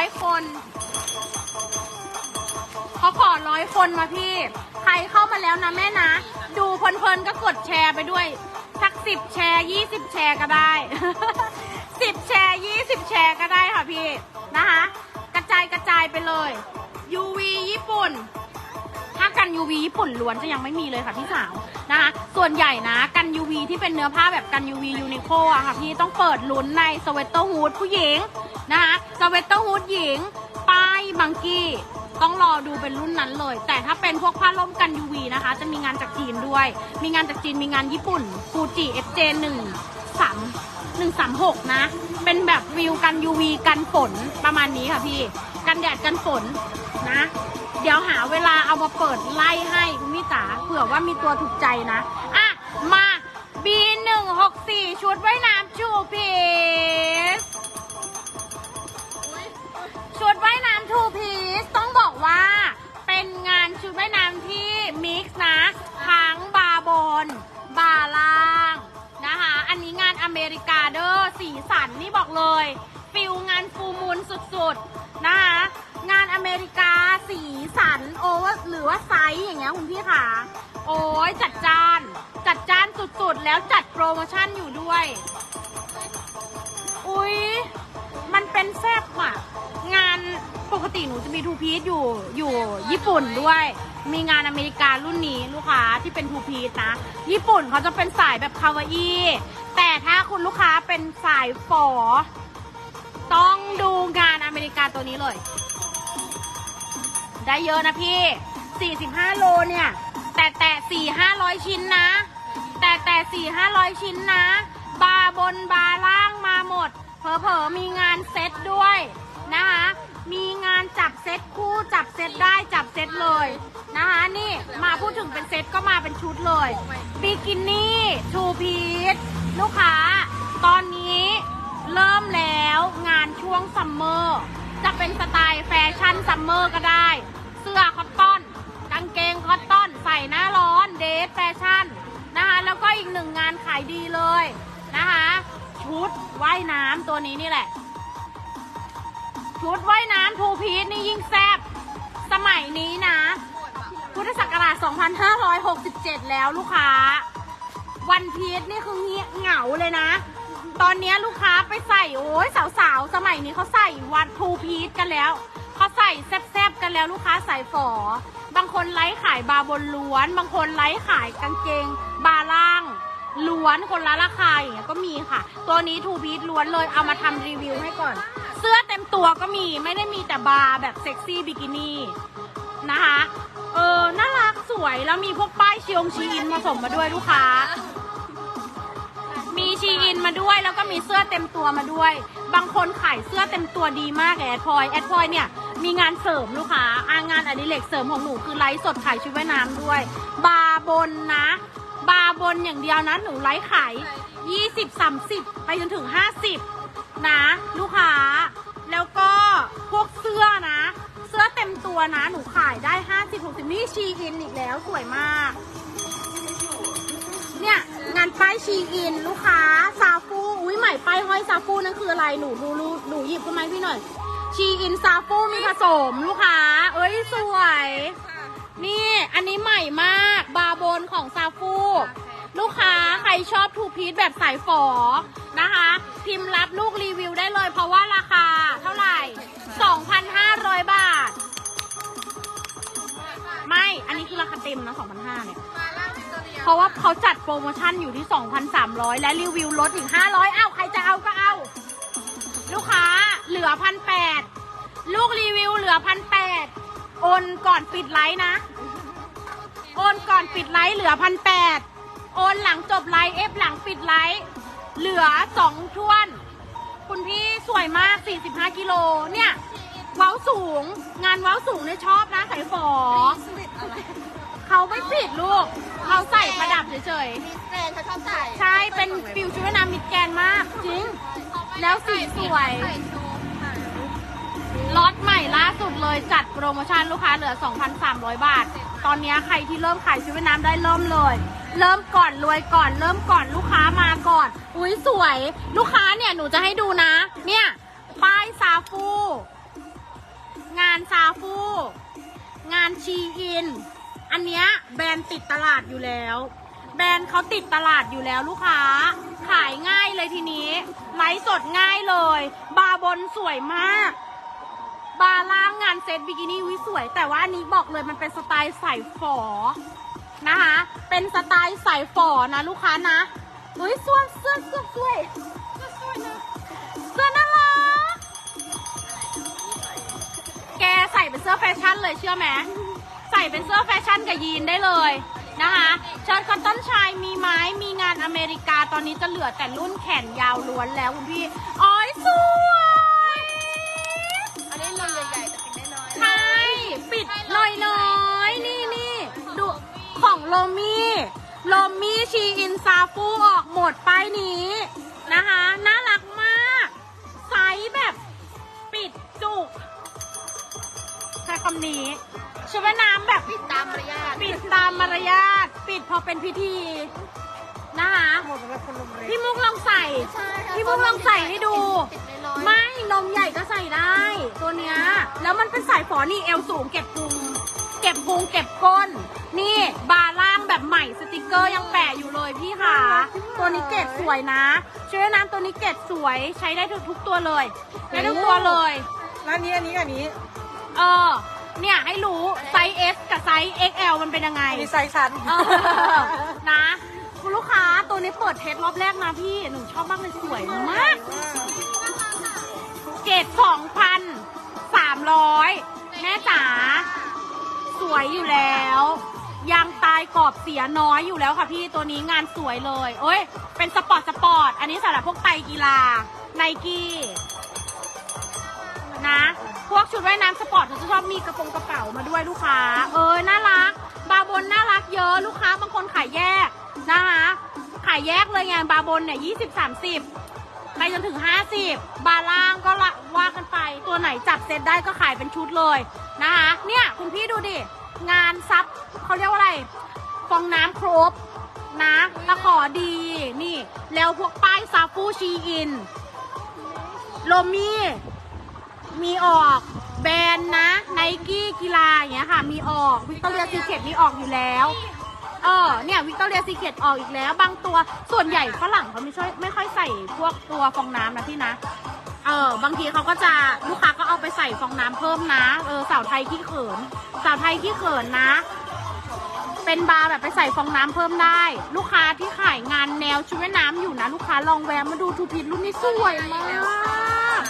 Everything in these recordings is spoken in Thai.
อยคนเขาขอร้อยคนมาพี่ ใครเข้ามาแล้วนะแม่นะ ดูเพลินๆก็กดแชร์ไปด้วย สักสิบแชร์ยี่สิบแชร์ก็ได้สิบแชร์ยี่สิบแชร์ก็ได้ค่ะพี่นะคะ กระจายกระจายไปเลย UV ญี่ปุ่น ถ้ากัน UV ญี่ปุ่นล้วนจะยังไม่มีเลยค่ะพี่สาว นะคะ ส่วนใหญ่นะกัน UV ที่เป็นเนื้อผ้าแบบกัน UV ยูนิโคอะค่ะพี่ต้องเปิดลุ้นในสเวตเตอร์ฮูดผู้หญิงนะคะสเวตเตอร์ฮูดหญิง ป้ายบังกี้ต้องรอดูเป็นรุ่นนั้นเลย แต่ถ้าเป็นพวกผ้าล่มกัน UV นะคะ จะมีงานจากจีนด้วย มีงานจากจีนมีงานญี่ปุ่นฟูจิ FJ 1 3 136 นะ เป็นแบบวิวกัน UV กันฝนประมาณนี้ค่ะพี่ กันแดดกันฝนนะ เดี๋ยวหาเวลาเอามาเปิดไล่ให้คุณพี่จ๋าเผื่อว่ามีตัวถูกใจนะ อะ มา B164 ชุดว่ายน้ำชูพีสชุดว่ายน้ำทูพีสต้องบอกว่าเป็นงานชุดว่ายน้ำที่มิกซ์นะทั้งบาบน บาล่างนะคะ อันนี้งานอเมริกาเดอร์สีสันนี่บอกเลยฟิลงานฟูมูลสุดๆ นะคะงานอเมริกาสีสันโอเวอร์หรือว่าไซส์อย่างเงี้ยคุณพี่ค่ะ โอ้ยจัดจาน จัดจานสุดๆ แล้วจัดโปรโมชั่นอยู่ด้วย อุ๊ยมันเป็นแซ่บอะงานปกติหนูจะมีทูพีซอยู่อยู่ญี่ปุ่นด้วย มีงานอเมริการุ่นนี้ลูกค้าที่เป็นทูพีซนะ ญี่ปุ่นเขาจะเป็นสายแบบคาวาอี้แต่ถ้าคุณลูกค้าเป็นสายฝอต้องดูงาน อเมริกาตัวนี้เลย ได้เยอะนะพี่ 45 โลเนี่ย แต่แต่สี่ห้าร้อยชิ้นนะ แต่แต่สี่ห้าร้อยชิ้นนะ บาบนบาล่างมาหมด เผลอๆมีงานเซ็ตด้วยนะคะ มีงานจับเซ็ตคู่จับเซ็ตได้จับเซ็ตเลยนะคะนี่มาพูดถึงเป็นเซ็ตก็มาเป็นชุดเลยบิกินี่ทูพีซลูกค้า ตอนนี้ เริ่มแล้วงานช่วงซัมเมอร์ จะเป็นสไตล์แฟชั่นซัมเมอร์ก็ได้ เสื้อคอตตอน กางเกงคอตตอน ใส่หน้าร้อนเดทแฟชั่นนะคะ แล้วก็อีกหนึ่งงานขายดีเลยนะคะ ชุดว่ายน้ำตัวนี้นี่แหละ ชุดว่ายน้ำทูพีซนี่ยิ่งแซ่บสมัยนี้นะ พุทธศักราช 2567 แล้วลูกค้า วันพีชนี่คือเงียเหงาเลยนะ ตอนนี้ลูกค้าไปใส่โอ้ยสาวๆ สมัยนี้เขาใส่วันทูพีชกันแล้วเขาใส่แซบๆกันแล้วลูกค้าใส่ฝอบางคนไลฟ์ขายบาบนล้วน บางคนไลฟ์ขายกางเกง บาล่าง ล้วนคนละราคาอย่างเงี้ยก็มีค่ะ ตัวนี้ทูพีชล้วนเลยเอามาทำรีวิวให้ก่อน เสื้อเต็มตัวก็มีไม่ได้มีแต่บาแบบเซ็กซี่บิกินี่นะคะเออน่ารักสวยแล้วมีพวกป้ายชีองชีอินผสมมาด้วยลูกค้า มาด้วยแล้วก็มีเสื้อเต็มตัวมาด้วย บางคนขายเสื้อเต็มตัวดีมากแอดพอยแอดพอยเนี่ยมีงานเสริมลูกค้าอางานอดิเรกเสริมของหนูคือไลฟ์สดขายชุดว่ายน้ำด้วย บาร์บนนะ บาร์บนอย่างเดียวนะหนูไลฟ์ขาย 20 30 ไปจนถึง 50 นะ ลูกค้า แล้วก็พวกเสื้อนะ เสื้อเต็มตัวนะ หนูขายได้ 50 60 นี่ชีอินอีกแล้วสวยมาก งานป้ายชีอินลูกค้าซาฟูอุ้ยใหม่ป้ายห้อยซาฟูนั่นคืออะไรหนูดูรูหนูหยิบขึ้นมาให้พี่หน่อย ชีอินซาฟูมีผสมลูกค้า เอ้ยสวย นี่อันนี้ใหม่มากบาร์โบนของซาฟูลูกค้าใครชอบทูพีซแบบสายฝอนะคะ พิมพ์รับลูกรีวิวได้เลย เพราะว่าราคาเท่าไหร่ 2,500 บาท ไม่ อันนี้คือราคาเต็มนะ2,500เนี่ย เพราะว่าเขาจัดโปรโมชั่นอยู่ที่ 2,300 และรีวิวลดอีก 500 อ้าว ใครจะเอาก็เอา ลูกค้าเหลือพันแปดลูกรีวิวเหลือพันแปดโอนก่อนปิดไลฟ์นะ โอนก่อนปิดไลฟ์เหลือพันแปดโอนหลังจบไลฟ์เอฟหลังปิดไลฟ์เหลือสองทวน คุณพี่สวยมาก 45 กิโล เนี่ย เว้าสูง งานเว้าสูงเนี่ยชอบนะสายฝอ เขาไม่ปิดลูก เขาใส่ประดับเฉยมิสแกรนด์เขาชอบใส่ๆ ใช่ เป็นฟิวชุดว่ายน้ำมิดแกรนด์มาก จริงแล้วสีสวย ใส่โชว์ค่ะล็อตใหม่ล่าสุดเลยจัดโปรโมชั่นลูกค้าเหลือ 2,300 บาท ตอนนี้ใครที่เริ่มขายชุดว่ายน้ำได้เริ่มเลย เริ่มก่อนรวยก่อนเริ่มก่อนลูกค้ามาก่อน อุ้ยสวย ลูกค้าเนี่ยหนูจะให้ดูนะ เนี่ย ป้ายซาฟูานซาฟู งานชีอิน อันเนี้ยแบรนด์ติดตลาดอยู่แล้ว แบรนด์เขาติดตลาดอยู่แล้วลูกค้า ขายง่ายเลยทีนี้ ไลฟ์สดง่ายเลย บาร์บนสวยมาก บาร์ล่างงานเซ็ตบิกินี่วิสวย แต่ว่าอันนี้บอกเลยมันเป็นสไตล์ใส่ฝอนะคะ เป็นสไตล์ใส่ฝอนะลูกค้านะเฮ้ยเสื้อเสื้อเสื้อสวยเสื้อสวยนะเสื้อน่ารักแกใส่เป็นเสื้อแฟชั่นเลยเชื่อไหม ส่เป็นเสื้อแฟชั่นกับยีนได้เลยนะคะเชิ้ตคอตตอนชายมีไม้มีงานอเมริกาตอนนี้จะเหลือแต่รุ่นแขนยาวล้วนแล้วคุณพี่อ้อยสวยอันนี้นมใหญ่ๆแต่เป็นน้อยใช่ปิดหน่อยน้อยนี่นี่ดูของโลมี่โลมี่ชีอินซาฟูออกหมดป้ายนี้นะคะน่ารักมากไซส์แบบปิดจุกใช้คำนี้ ชุดว่ายน้ำแบบปิดตามมารยาทปิดตามมารยาทปิดพอเป็นพิธีนะคะหมดสำหรับคนนมเล็กพี่มุกลองใส่ ใช่ค่ะพี่มุกลองใส่ให้ดูปิดน้อยๆไม่นมใหญ่ก็ใส่ได้ ตัวเนี้ยแล้วมันเป็นสายฝอนี่เอวสูงเก็บพุงเก็บพุงเก็บก้น นี่บาร์ล่างแบบใหม่สติกเกอร์ยังแปะอยู่เลยพี่ค่ะ ตัวนี้เกรดสวยนะช่วยน้ำตัวนี้เกรดสวยใช้ได้ทุกทุกตัวเลยได้ทุกตัวเลย ร้านนี้อันนี้อันนี้ เออ เนี่ยให้รู้ไซส์ S กับไซส์ XL มันเป็นยังไงอันนี้ไซส์ชั้นเออนะคุณลูกค้าตัวนี้เปิดเทสรอบแรกนะพี่ หนูชอบมากเลยสวยมาก เกรดสองพันสามร้อยแม่จ๋าสวยอยู่แล้วยางตายกรอบเสียน้อยอยู่แล้วค่ะพี่ตัวนี้งานสวยเลย โอ้ยเป็นสปอร์ตสปอร์ต อันนี้สำหรับพวกไตรกีฬาไนกี้ นะ พวกชุดว่ายน้ำสปอร์ตเขาจะชอบมีกระโปรงกระเป๋ามาด้วยลูกค้า เออน่ารัก บาบนน่ารักเยอะลูกค้าบางคนขายแยกนะคะ ขายแยกเลยไงบาบนเนี่ยยี่สิบสามสิบไปจนถึง 50 บาล่างก็ละว่ากันไป ตัวไหนจับเซตได้ก็ขายเป็นชุดเลยนะคะ เนี่ยคุณพี่ดูดิ งานซับเขาเรียกว่าอะไร ฟองน้ำครบนะตะขอดีนี่ แล้วพวกป้ายซาฟูชีอิน โลมี่ มีออกแบรนด์นะไนกี้กีฬาอย่างเงี้ยค่ะมีออกวิกตอเรียซีเคทมีออกอยู่แล้วเออเนี่ยวิกตอเรียซีเคทออกอีกแล้ว บางตัวส่วนใหญ่ฝรั่งเขาไม่ช่วยไม่ค่อยใส่พวกตัวฟองน้ำนะพี่นะเออบางทีเขาก็จะลูกค้าก็เอาไปใส่ฟองน้ำเพิ่มนะเออสาวไทยขี้เขิน สาวไทยขี้เขินนะ เป็นบาร์แบบไปใส่ฟองน้ำเพิ่มได้ ลูกค้าที่ขายงานแนวชุดว่ายน้ำอยู่นะ ลูกค้าลองแวะมาดูทูพีทรุ่นนี้สวยมาก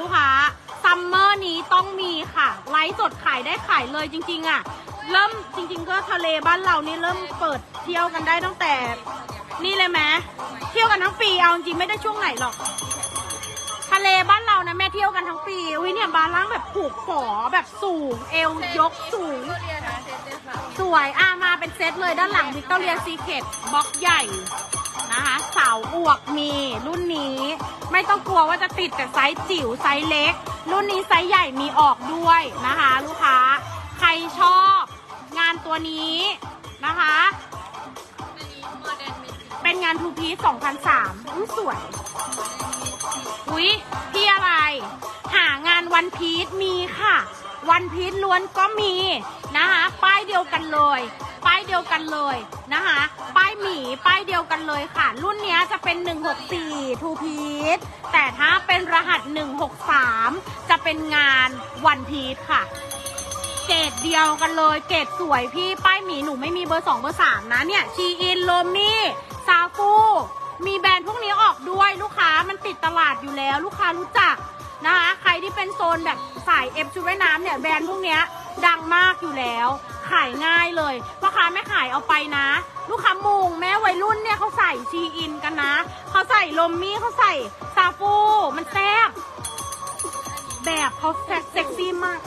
ลูกค้าซัมเมอร์นี้ต้องมีค่ะ ไลฟ์สดขายได้ขายเลยจริงๆอะ เริ่มจริง ๆ ก็ทะเลบ้านเรานี่เริ่มเปิดเที่ยวกันได้ตั้งแต่ นี่เลยไหมเที่ยวกันทั้งปีเอาจริงไม่ได้ช่วงไหนหรอก ทะเลบ้านเรานะแม่เที่ยวกันทั้งปีอุ้ยเนี่ยบาร์ล่างแบบผูกฝอแบบสูง เอวยกสูง สวยอะมาเป็นเซตเลยด้านหลังวิกตอเรียซีเคทบล็อกใหญ่ นะคะสาวอวกมีรุ่นนี้ ไม่ต้องกลัวว่าจะติดแต่ไซส์จิ๋วไซส์เล็ก รุ่นนี้ไซส์ใหญ่มีออกด้วยนะคะ ลูกค้า ใครชอบงานตัวนี้นะคะ เป็นงานทูพีซ2003อุ้ยสวย อุ้ยพี่อะไร หางานวันพีชมีค่ะ วันพีชล้วนก็มีนะคะป้ายเดียวกันเลย ป้ายเดียวกันเลยนะคะป้ายหมีป้ายเดียวกันเลยค่ะ รุ่นนี้จะเป็น 164 ทูพีชแต่ถ้าเป็นรหัส 163 จะเป็นงานวันพีชค่ะเกรดเดียวกันเลย เกรดสวยพี่ป้ายหมีหนูไม่มีเบอร์สองเบอร์สามนะเนี่ยชีอินโลมี่ซาฟูมีแบรนด์พวกนี้ออกด้วยลูกค้ามันติดตลาดอยู่แล้ว ลูกค้ารู้จัก นะคะใครที่เป็นโซนแบบสายเอฟชุดว่ายน้ำเนี่ยแบรนด์พวกเนี้ยดังมากอยู่แล้ว ขายง่ายเลยพ่อค้าไม่ขายเอาไปนะ ลูกค้ามุงแม้วัยรุ่นเนี่ยเขาใส่ชีอินกันนะเขาใส่ลมมี่เขาใส่ซาฟูมันแซ่บแบบเขาแซ็กซี่มาก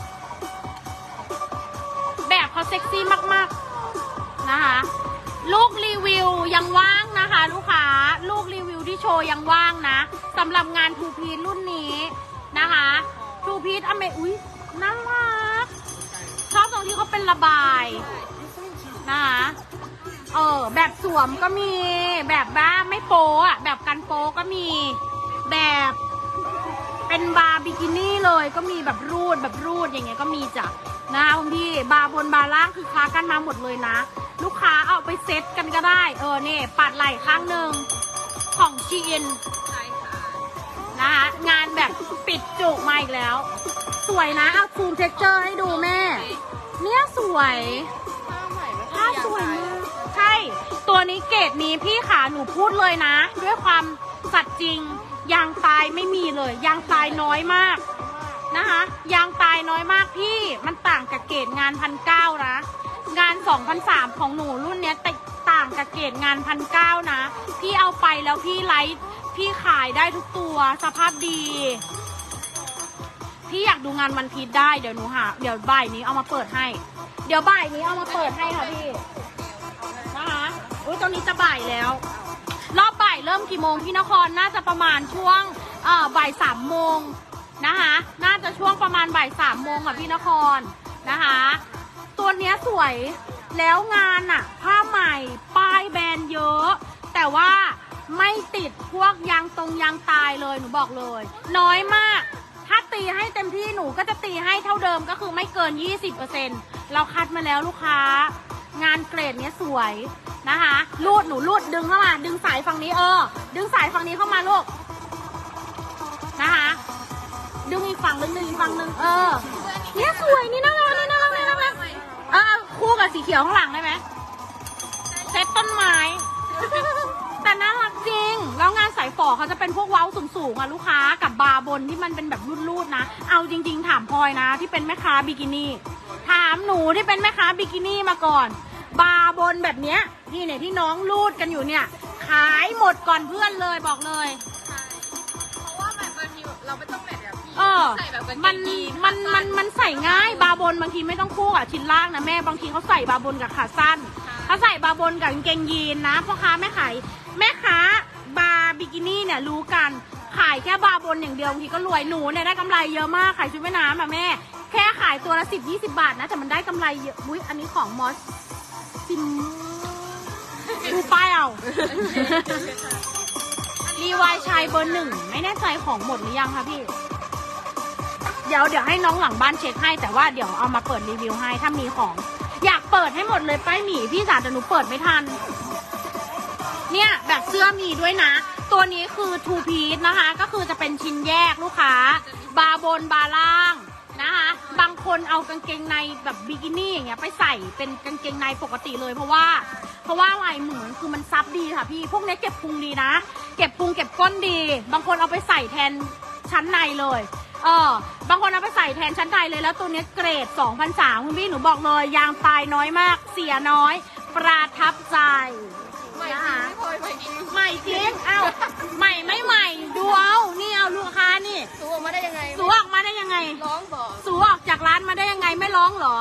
แบบเขาเซ็กซี่มากๆนะคะลูกรีวิวยังว่างนะคะ ลูกค้า ลูกรีวิวที่โชว์ยังว่างนะสำหรับงานทูพีรุ่นนี้ พีทอเมอุ้ยน่ารัก ชอบตรงที่เขาเป็นระบายนะคะเออ แบบสวมก็มี แบบบ้าไม่โป๊อะแบบกันโป๊ก็มี แบบเป็นบาร์บิกินี่เลยก็มีแบบรูดแบบรูดอย่างเงี้ยก็มีจ้ะนะคะคุณพี่บาร์บนบาร์ล่างคือคลากันมาหมดเลยนะ ลูกค้าเอาไปเซ็ตกันก็ได้ เออเนี่ยปัดไหล่ข้างหนึ่งของชีน นะคะ งานแบบปิดจุกมาอีกแล้ว สวยนะ เอาซูมเท็กเจอร์ให้ดูแม่ เนี่ยสวยผ้าใหม่ไม่ผ้าสวยมากใช่ ตัวนี้เกรดนี้พี่ขาหนูพูดเลยนะ ด้วยความสัตย์จริง ยางตายไม่มีเลย ยางตายน้อยมาก นะคะยางตายน้อยมากพี่ มันต่างกับเกรดงานพันเก้านะ งานสองพันสามของหนูรุ่นเนี้ยแตกต่างกับเกรดงานพันเก้านะ พี่เอาไปแล้วพี่ไลฟ์ พี่ขายได้ทุกตัวสภาพดี พี่อยากดูงานวันพีชได้เดี๋ยวหนูหา เดี๋ยวบ่ายนี้เอามาเปิดให้ เดี๋ยวบ่ายนี้เอามาเปิดให้ค่ะพี่นะคะอุ้ยตอนนี้จะบ่ายแล้ว รอบบ่ายเริ่มกี่โมงพี่นครน่าจะประมาณช่วงเอ่อบ่ายสามโมงนะคะ น่าจะช่วงประมาณบ่ายสามโมงค่ะพี่นครนะคะ ตัวเนี้ยสวยแล้วงานอะผ้าใหม่ป้ายแบรนด์เยอะ แต่ว่า ไม่ติดพวกยางตรงยางตายเลยหนูบอกเลย น้อยมาก ถ้าตีให้เต็มที่หนูก็จะตีให้เท่าเดิมก็คือไม่เกิน 20%เราคัดมาแล้วลูกค้า งานเกรดเนี้ยสวยนะคะลูดหนูลูดดึงเข้ามา ดึงสายฝั่งนี้เออ ดึงสายฝั่งนี้เข้ามาลูกนะคะดึงอีกฝั่งนึงดึงอีกฝั่งหนึ่งเออเนี่ยสวยนี่น่ารักนี่น่ารักนี่น่ารักเออคู่กับสีเขียวข้างหลังได้ไหมเซตต้นไม้ แต่น่ารักจริง แล้วงานสายฝอเขาจะเป็นพวกเว้าสูงๆอะลูกค้ากับบาร์บนที่มันเป็นแบบรูดๆนะ เอาจริง ๆ ถามพลอยนะ ที่เป็นแม่ค้าบิกินี่ ถามหนูที่เป็นแม่ค้าบิกินี่มาก่อน บาร์บนแบบเนี้ยที่เนี่ยที่น้องรูดกันอยู่เนี่ย ขายหมดก่อนเพื่อนเลยบอกเลยใช่เพราะว่าแบบบางทีเราไม่ต้องแบบแบบพี่เออ ใส่แบบกางเกมันงยีนมันขามัสั้นมันใส่ง่ายบาร์บนบางทีไม่ต้องคู่กับชิ้นล่างนะแม่บางทีเขาใส่บาร์บนกับขาสั้น ถ้าใส่บาร์บนกับกางเกงยีนนะพ่อค้าแม่ขาย แม่ค้าบาร์บิกินี่เนี่ยรู้กันขายแค่บาร์บนอย่างเดียวบางทีก็รวยหนูเนี่ยได้กำไรเยอะมากขายชุดว่ายน้ำอะแม่ แค่ขายตัวละสิบยี่สิบาทนะ แต่มันได้กำไรเยอะอุ้ยอันนี้ของมอสซิมดูป้ายเอารีวายชายเบอร์หนึ่งไม่แน่ใจของหมดหรือยังคะพี่ เดี๋ยวเดี๋ยวให้น้องหลังบ้านเช็คให้ แต่ว่าเดี๋ยวเอามาเปิดรีวิวให้ถ้ามีของ อยากเปิดให้หมดเลยป้ายหมีพี่สาวแต่หนูเปิดไม่ทัน เนี่ยแบบเสื้อมีด้วยนะ ตัวนี้คือ two piece นะคะ ก็คือจะเป็นชิ้นแยกลูกค้า บาบนบาล่างนะคะ บางคนเอากางเกงในแบบบิกินี่อย่างเงี้ยไปใส่เป็นกางเกงในปกติเลยเพราะว่า เพราะว่าลายเหมือนคือมันซับดีค่ะพี่ พวกนี้เก็บพุงดีนะ เก็บพุงเก็บก้นดี บางคนเอาไปใส่แทนชั้นในเลย เออ บางคนเอาไปใส่แทนชั้นในเลย แล้วตัวนี้เกรด2,003คุณพี่หนูบอกเลย ยางตายน้อยมาก เสียน้อย ประทับใจ นะจริงคะไม่พลอยใหม่จริงใหม่จริงเอ้าใหม่ไม่ใหม่ดูเอานี่เอาลูกค้านี่ สูออกมาได้ยังไงสูออกมาได้ยังไง ร้องบอกสูออกจากร้านมาได้ยังไงไม่ร้องเหรอ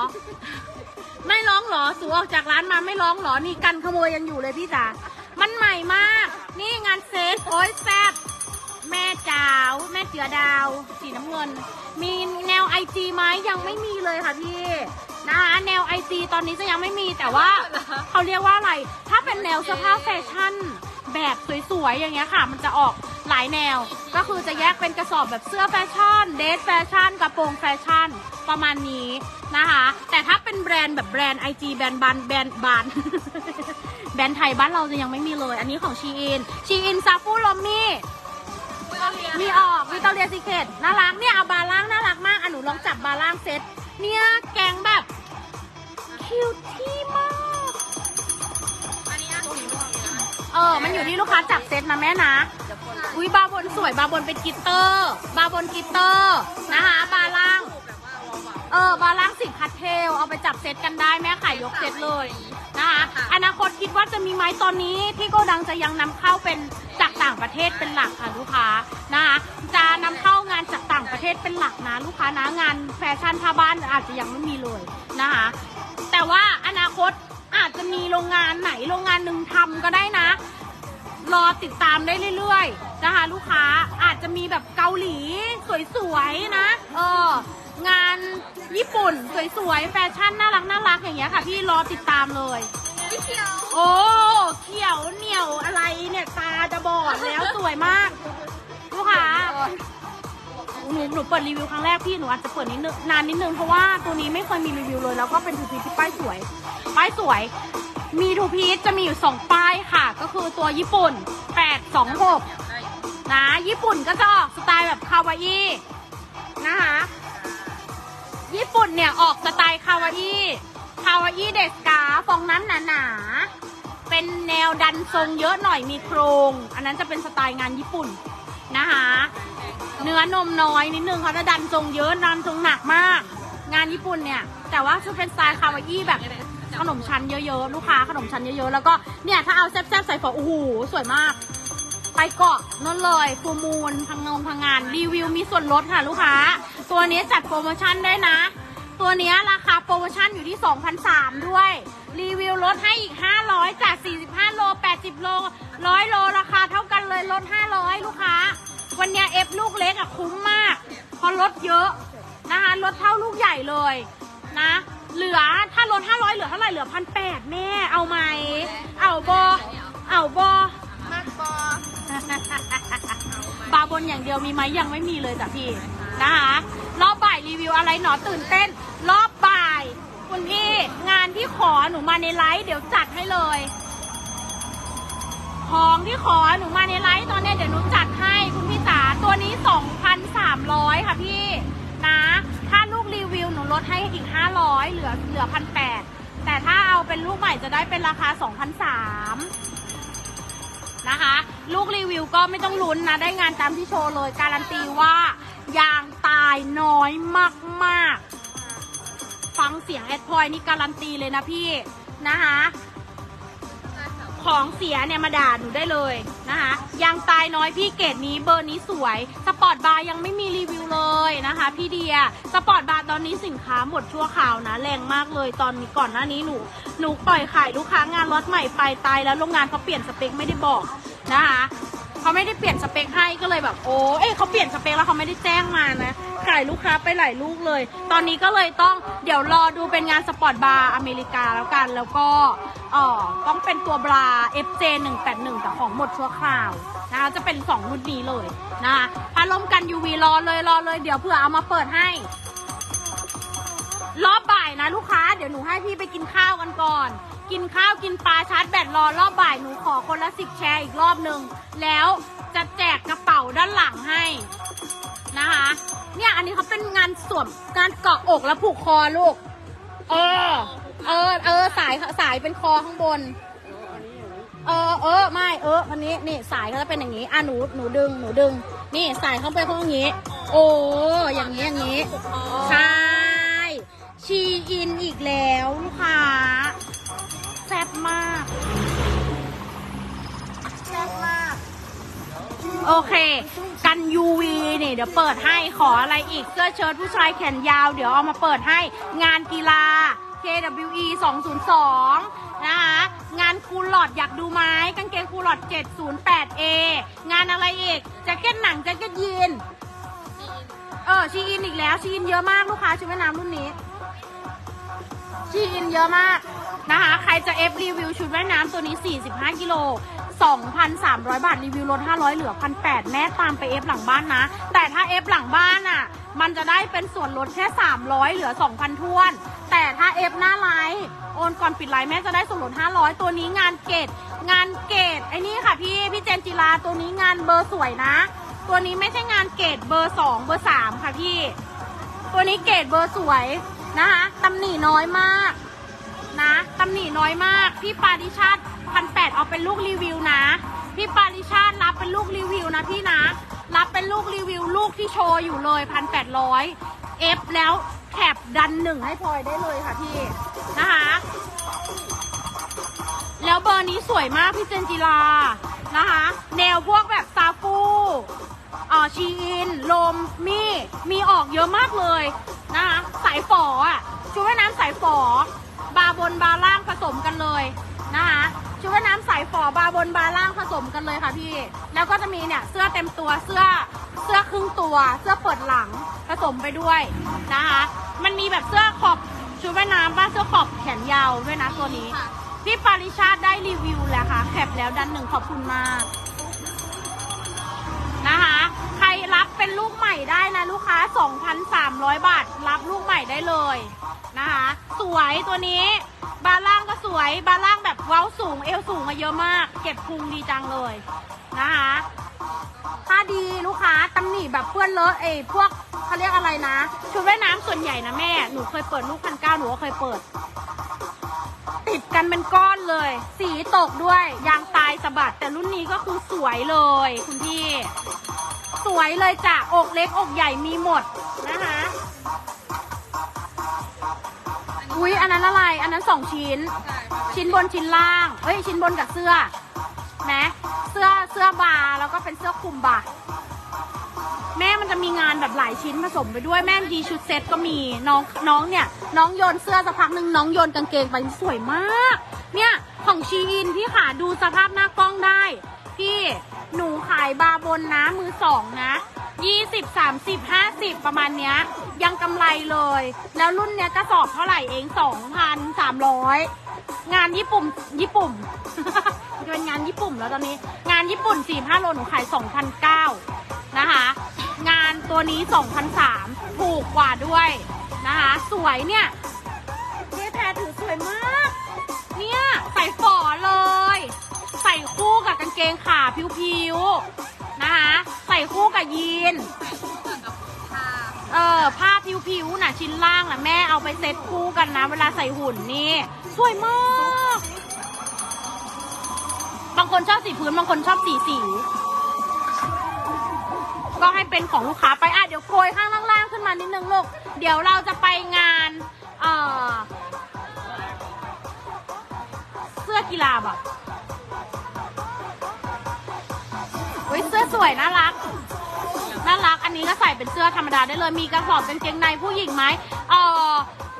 ไม่ร้องเหรอสูออกจากร้านมาไม่ร้องเหรอนี่กันขโมยยังอยู่เลยพี่จ๋ามันใหม่มาก นี่งานเซตโอ้ยแซ่บแม่จ๋าวแม่เจือดาว สีน้ำเงิน มีแนวไอจีไหมยังไม่มีเลยค่ะพี่ นะคะแนวไอจีตอนนี้จะยังไม่มีแต่ว่าเขาเรียกว่าอะไร ถ้าเป็นแนวเสื้อผ้าแฟชั่น แบบสวยๆอย่างเงี้ยค่ะ มันจะออกหลายแนว ก็คือจะแยกเป็นกระสอบแบบเสื้อแฟชั่น เดทแฟชั่น กระโปรงแฟชั่น ประมาณนี้นะคะ แต่ถ้าเป็นแบรนด์แบบแบรนด์ไอจีแบรนด์บันแบรนด์บานแบรนด์ไทยบ้านเราจะยังไม่มีเลย อันนี้ของชีอิน ชีอินซาฟูลอมมี่มีออกวิตอเรียซีเคทน่ารักเนี่ยเอาบาร์ล่างน่ารักมากอะหนูลองจับบาร์ล่างเซ็ต เนี่ยแกงแบบคิวที่มาก อันนี้อะสีม่วงนะเออ มันอยู่ที่ลูกค้าจับเซ็ตนะแม่นะอุ้ยบาร์บนสวยบาร์บนเป็นกลิตเตอร์ บาร์บนกลิตเตอร์นะคะ บาร์ล่างแบบว่าว้าวเออบาร์ล่างสีพัดเทล เอาไปจับเซ็ตกันได้แม่ขายยกเซ็ตเลยนะคะอนาคตคิดว่าจะมีไหมตอนนี้ที่โกดังจะยังนำเข้าเป็นจากต่างประเทศเป็นหลักค่ะลูกค้านะคะจะนำเข้างานจากต่างประเทศเป็นหลักนะลูกค้านะงานแฟชั่นผ้าบ้านอาจจะยังไม่มีเลยนะคะ แต่ว่าอนาคตอาจจะมีโรงงานไหนโรงงานหนึ่งทำก็ได้นะ รอติดตามได้เรื่อยๆนะคะ ลูกค้าอาจจะมีแบบเกาหลีสวยๆนะเอองานญี่ปุ่นสวยๆแฟชั่นน่ารักน่ารักอย่างเงี้ยค่ะพี่รอติดตามเลยพี่เขียวโอ้เขียวเหนียวอะไรเนี่ยตาจะบอดแล้วสวยมากลูกค้าอน หนูหนูเปิดรีวิวครั้งแรกพี่หนูอาจจะเปิดนิดนึงนานนิดนึงเพราะว่าตัวนี้ไม่เคยมีรีวิวเลย แล้วก็เป็นทูพีที่ป้ายสวย ป้ายสวย มีทูพีจะมีอยู่สองป้ายค่ะ ก็คือตัวญี่ปุ่น 826 นะ ญี่ปุ่นก็จะออกสไตล์แบบคาวาอินะคะญี่ปุ่นเนี่ยออกสไตล์คาวาอิคาวาอิเดสกาฟองนั้นหนาๆเป็นแนวดันทรงเยอะหน่อยมีโครง อันนั้นจะเป็นสไตล์งานญี่ปุ่นนะคะ เนื้อนมน้อยนิดนึงเขาจะดันทรงเยอะดันทรงหนักมาก งานญี่ปุ่นเนี่ย แต่ว่าจะเป็นสไตล์คาวาอิแบบขนมชั้นเยอะๆ ลูกค้าขนมชั้นเยอะๆ แล้วก็เนี่ยถ้าเอาแซ่บๆ ใส่ฝอโอ้โหสวยมาก ไปเกาะนั่นเลยฟูมูลพังงงพังงานรีวิวมีส่วนลดค่ะลูกค้า ตัวนี้จัดโปรโมชั่นได้นะ ตัวนี้ราคาโปรโมชั่นอยู่ที่ 2,003ด้วย รีวิวลดให้อีก 500 จาก 45 โล 80 โล 100 โล ราคาเท่ากันเลยลด 500 ลูกค้า วันเนี้ยเอฟลูกเล็กอะคุ้มมากเพราะลดเยอะนะคะลดเท่าลูกใหญ่เลยนะ เหลือถ้าลด500เหลือเท่าไหร่เหลือพันแปดแม่เอาไหมเอาบอเอาบอมากบอปลาบนอย่างเดียวมีไหมยังไม่มีเลยจ้ะพี่นะคะรอบบ่ายรีวิวอะไรหนอตื่นเต้น รอบบ่าย คุณพี่งานที่ขอหนูมาในไลฟ์เดี๋ยวจัดให้เลย ของที่ขอหนูมาในไลฟ์ตอนเนี้ยเดี๋ยวหนูจัดให้คุณ ค่ะพี่นะ ถ้าลูกรีวิวหนูลดให้อีก 500 เหลือเหลือ1,800แต่ถ้าเอาเป็นลูกใหม่จะได้เป็นราคา2,300นะคะ ลูกรีวิวก็ไม่ต้องลุ้นนะ ได้งานตามที่โชว์เลย การันตีว่ายางตายน้อยมาก ๆ ฟังเสียงแอดพลอยนี่การันตีเลยนะพี่นะคะ ของเสียเนี่ยมาด่าหนูได้เลยนะคะยางตายน้อยพี่เกดนี้เบอร์นี้สวย สปอร์ตบาร์ยังไม่มีรีวิวเลยนะคะพี่เดีย สปอร์ตบาร์ตอนนี้สินค้าหมดชั่วคราวนะแรงมากเลยตอนนี้ก่อนหน้านี้หนูหนูปล่อยขายลูกค้างานรถใหม่ไปตายแล้วโรงงานเขาเปลี่ยนสเปคไม่ได้บอกนะคะ เขาไม่ได้เปลี่ยนสเปคให้ก็เลยแบบโอ้เอ้ยเขาเปลี่ยนสเปคแล้วเขาไม่ได้แจ้งมานะขายลูกค้าไปหลายลูกเลย ตอนนี้ก็เลยต้องเดี๋ยวรอดูเป็นงานสปอร์ตบาร์อเมริกาแล้วกัน แล้วก็เอ่อต้องเป็นตัวบรา FJ 181แต่ของหมดชั่วคราวนะคะจะเป็น2รุ่นนี้เลยนะพัดลมกัน UV รอเลยรอเลยเดี๋ยวเผื่อเอามาเปิดให้รอบบ่ายนะลูกค้า เดี๋ยวหนูให้พี่ไปกินข้าวกันก่อน กินข้าวกินปลาชาร์จแบตรอรอบบ่ายหนูขอคนละสิบแชร์อีกรอบหนึ่งแล้วจะแจกกระเป๋าด้านหลังให้นะคะ เนี่ยอันนี้เขาเป็นงานสวมงานเกาะอกและผูกคอลูก เออ เออเออสายสายเป็นคอข้างบน เออเออไม่เอออันนี้นี่สายเขาจะเป็นอย่างนี้อะหนูหนูดึงหนูดึง นี่สายเข้าไปข้างนี้ โอ้อย่างนี้อย่างนี้ใช่ โอเค กัน UV นี่เดี๋ยวเปิดให้ขออะไรอีกเสื้อเชิ้ตผู้ชายแขนยาว เดี๋ยวเอามาเปิดให้งานกีฬา KWE 202 นะคะงานคูลอดอยากดูไหมกางเกงคูลอด 708A งานอะไรอีกแจ็คเก็ตหนังแจ็คเก็ตยีนเออชีอินอีกแล้วชีอินเยอะมากลูกค้าชุดว่ายน้ำรุ่นนี้ชีอินเยอะมากนะคะ ใครจะเอฟรีวิวชุดว่ายน้ำตัวนี้ 45 กิโล 2,300 บาท รีวิวลด500 เหลือ 1,800 แม่ตามไปเอฟหลังบ้านนะ แต่ถ้าเอฟหลังบ้านอะ มันจะได้เป็นส่วนลดแค่ 300 เหลือ 2,000ทวน แต่ถ้าเอฟหน้าไลฟ์โอนก่อนปิดไลฟ์แม่จะได้ส่วนลด500 ตัวนี้งานเกตงานเกตไอ้นี่ค่ะพี่พี่เจนจิลาตัวนี้งานเบอร์สวยนะ ตัวนี้ไม่ใช่งานเกตเบอร์ 2 เบอร์ 3 ค่ะพี่ ตัวนี้เกรดเบอร์สวยนะคะตำหนิน้อยมาก นะตำหนิน้อยมาก พี่ปาริชาติพันแปดเอาเป็นลูกรีวิวนะ พี่ปาริชาติรับเป็นลูกรีวิวนะพี่นะ รับเป็นลูกรีวิวลูกที่โชว์อยู่เลยพันแปดร้อยเอฟแล้วแคปดันหนึ่งให้พลอยได้เลยค่ะพี่นะคะ แล้วเบอร์นี้สวยมากพี่เจนจิลานะคะ แนวพวกแบบซาฟูอ่าชีอิน ลมมีมีออกเยอะมากเลยนะคะ สายฝออะชุดว่ายน้ำสายฝอ บาร์บนบาร์ล่างผสมกันเลยนะคะชุดว่ายน้ำสายฝอบาร์บนบาร์ล่างผสมกันเลยค่ะพี่ แล้วก็จะมีเนี่ยเสื้อเต็มตัวเสื้อเสื้อครึ่งตัว เสื้อเปิดหลังผสมไปด้วยนะคะ มันมีแบบเสื้อขอบชุดว่ายน้ำบ้างเสื้อขอบแขนยาวด้วยนะตัวนี้ค่ะพี่ปาริชาติได้รีวิวแล้วค่ะแคปแล้วดันหนึ่งขอบคุณมาก นะคะใครรับเป็นได้นะลูกค้า 2,300 บาท รับลูกใหม่ได้เลยนะคะ สวยตัวนี้ บาล่างก็สวย บาล่างแบบเว้าสูง เอวสูงมาเยอะมาก เก็บพุงดีจังเลยนะคะผ้าดีลูกค้าตำหนิแบบเปื้อนเลอะเอยพวกเขาเรียกอะไรนะ ชุดว่ายน้ำส่วนใหญ่นะแม่ หนูเคยเปิดลูกพันเก้าหนูก็เคยเปิด ติดกันเป็นก้อนเลย สีตกด้วย ยางตายสะบัด แต่รุ่นนี้ก็คือสวยเลย คุณพี่ สวยเลยจ้ะอกเล็กอกใหญ่มีหมดนะคะ อุ๊ยอันนั้นอะไร อันนั้นสองชิ้น ชิ้นบนชิ้นล่าง เอ้ยชิ้นบนกับเสื้อนะเสื้อเสื้อบาร์แล้วก็เป็นเสื้อคลุมบาแม่มันจะมีงานแบบหลายชิ้นผสมไปด้วยแม่ดีชุดเซ็ตก็มีน้องน้องเนี่ย น้องโยนเสื้อสักพักหนึ่งน้องโยนกางเกงไปสวยมาก เนี่ยของชีอินพี่ขาดูสภาพหน้ากล้องได้พี่ หนูขายบาร์บนนะมือสองนะยี่สิบสามสิบห้าสิบประมาณเนี้ย ยังกำไรเลย แล้วรุ่นเนี้ยกระสอบเท่าไหร่เองสองพันสามร้อยงานญี่ปุ่นญี่ปุ่นจะเป็นงานญี่ปุ่นแล้วตอนนี้ งานญี่ปุ่น 4 5 โลหนูขาย2,009นะคะ งานตัวนี้2,003ถูกกว่าด้วยนะคะ สวยเนี่ยเจ๊แพรถือสวยมาก เนี่ยใส่ฝอเลย ส่คู่กับกางเกงขาผิวๆนะคะ ใส่คู่กับยีน เออผ้าผิวๆน่ะชิ้นล่างน่ะแม่เอาไปเซ็ตคู่กันนะ เวลาใส่หุ่นนี่ สวยมาก บางคนชอบสีพื้น บางคนชอบสีสี ก็ให้เป็นของลูกค้าไป อะ เดี๋ยวโกยข้างล่างๆขึ้นมานิดนึงลูก เดี๋ยวเราจะไปงาน เออเสื้อกีฬาแบบ สวยน่ารัก น่ารัก อันนี้ก็ใส่เป็นเสื้อธรรมดาได้เลย มีกระสอบกางเกงในผู้หญิงไหมเอ่อ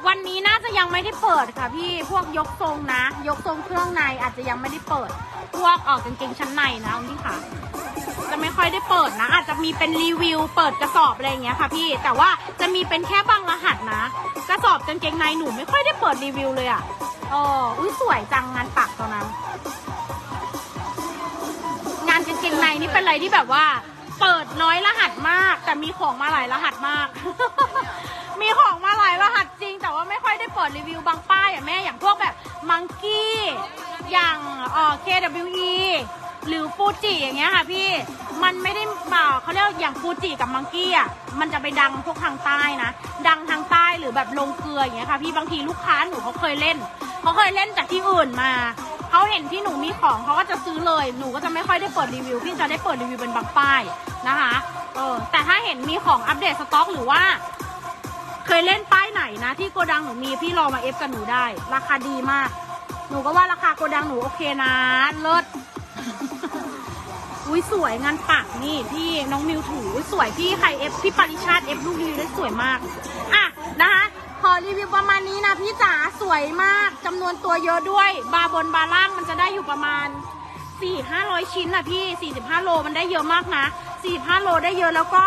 วันนี้น่าจะยังไม่ได้เปิดค่ะพี่ พวกยกทรงนะ ยกทรงเครื่องในอาจจะยังไม่ได้เปิด พวกออกกางเกงชั้นในนะพี่ค่ะ จะไม่ค่อยได้เปิดนะ อาจจะมีเป็นรีวิว เปิดกระสอบอะไรอย่างเงี้ยค่ะพี่ แต่ว่าจะมีเป็นแค่บางรหัสนะ กระสอบกางเกงในหนูไม่ค่อยได้เปิดรีวิวเลยอะ่ะอ๋ออุ้ยสวยจังงานปักตอนนั้น เกงในนี่เป็นอะไรที่แบบว่า เปิดน้อยรหัสมาก แต่มีของมาหลายรหัสมาก มีของมาหลายรหัสจริง แต่ว่าไม่ค่อยได้เปิดรีวิวบางป้ายอะแม่อย่างพวกแบบมังกี้อย่างเอ่อ KWE หรือฟูจิอย่างเงี้ยค่ะพี่ มันไม่ได้เปล่าเขาเรียกอย่างฟูจิกับมังกี้อะ มันจะไปดังพวกทางใต้นะ ดังทางใต้หรือแบบลงเกลืออย่างเงี้ยค่ะพี่ บางทีลูกค้าหนูเขาเคยเล่น เขาเคยเล่นจากที่อื่นมา เขาเห็นที่หนูมีของเขาก็จะซื้อเลย หนูก็จะไม่ค่อยได้เปิดรีวิว พี่จะได้เปิดรีวิวเป็นบางป้ายนะคะ เออ แต่ถ้าเห็นมีของอัปเดตสต็อกหรือว่า เคยเล่นป้ายไหนนะ ที่โกดังหนูมีพี่ลอมาเอฟกับหนูได้ ราคาดีมาก หนูก็ว่าราคาโกดังหนูโอเคนะ เลิศ อุ้ยสวยงานปักนี่พี่น้องมิวถูอุ๊ยสวยพี่ใครเอฟพี่ปริชาติเอฟลูกรีได้สวยมาก อะนะคะ ขอรีวิวประมาณนี้นะพี่จ๋าสวยมากจำนวนตัวเยอะด้วย บาร์บนบาล่างมันจะได้อยู่ประมาณ 4 5 0 0 ชิ้นนะพี่ 45 โลมันได้เยอะมากนะ 45 โลได้เยอะแล้วก็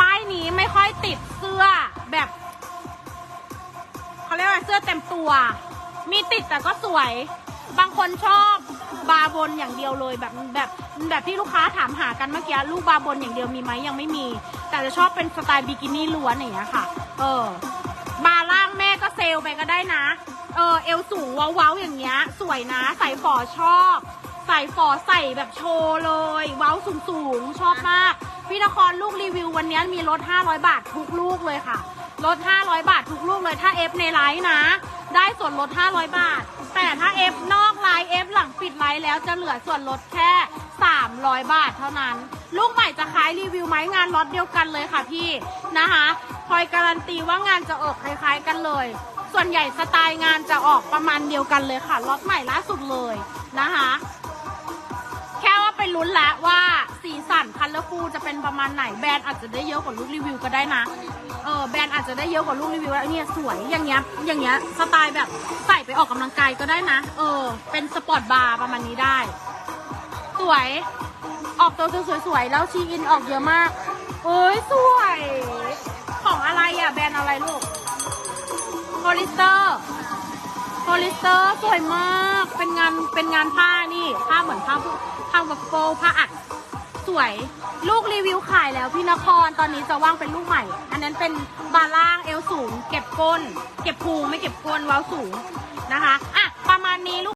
ป้ายนี้ไม่ค่อยติดเสื้อแบบเขาเรียกว่าเสื้อเต็มตัว มีติดแต่ก็สวย บางคนชอบบาบนอย่างเดียวเลยแบบแบบแบบที่ลูกค้าถามหากันเมื่อกี้ลูกบาบนอย่างเดียวมีไหมยังไม่มี แต่จะชอบเป็นสไตล์บิกินี่ล้วนอย่างเงี้ยค่ะ เออ ลลไปก็ได้นะ เออเอวสูงเว้าๆอย่างเงี้ย สวยนะ ใส่ฝอชอบ ใส่ฝอใส่แบบโชว์เลย เว้าสูงๆชอบมาก พี่นครลูกรีวิววันนี้มีลด 500 บาททุกลูกเลยค่ะลด 500 บาททุกลูกเลยถ้าเอฟในไลน์นะ ได้ส่วนลด 500 บาท แต่ถ้าเอฟนอกไลน์เอฟหลังปิดไลน์แล้วจะเหลือส่วนลดแค่ 300 บาทเท่านั้น ลูกใหม่จะขายรีวิวไหมงานล็อตเดียวกันเลยค่ะพี่นะคะคอยการันตีว่างานจะออกคล้ายๆกันเลย ส่วนใหญ่สไตล์งานจะออกประมาณเดียวกันเลยค่ะล็อตใหม่ล่าสุดเลยนะคะ แค่ว่าไปลุ้นแล้วว่าสีสันคัลเลอร์ฟูจะเป็นประมาณไหนแบรนด์อาจจะได้เยอะกว่าลูกรีวิวก็ได้นะเออแบรนด์อาจจะได้เยอะกว่าลูกรีวิวแล้วเนี่ยสวยอย่างเงี้ยอย่างเงี้ยสไตล์แบบใส่ไปออกกำลังกายก็ได้นะ เออ เป็นสปอร์ตบาร์ประมาณนี้ได้ สวย ออกตัวสวยๆแล้วชีอินออกเยอะมากเอ้ยสวย ของอะไรอะแบรนด์อะไรลูก ลิสเตอร์โพลิสเตอร์สวยมาก เป็นงานเป็นงานผ้านี่ผ้าเหมือนผ้าผ้าวัฟเฟิลผ้าอัด สวยลูกรีวิวขายแล้วพี่นครตอนนี้จะว่างเป็นลูกใหม่ อันนั้นเป็นบาล่างเอวสูง เก็บก้น เก็บภูไม่เก็บก้นเว้าสูงนะคะอะประมาณนี้ลูก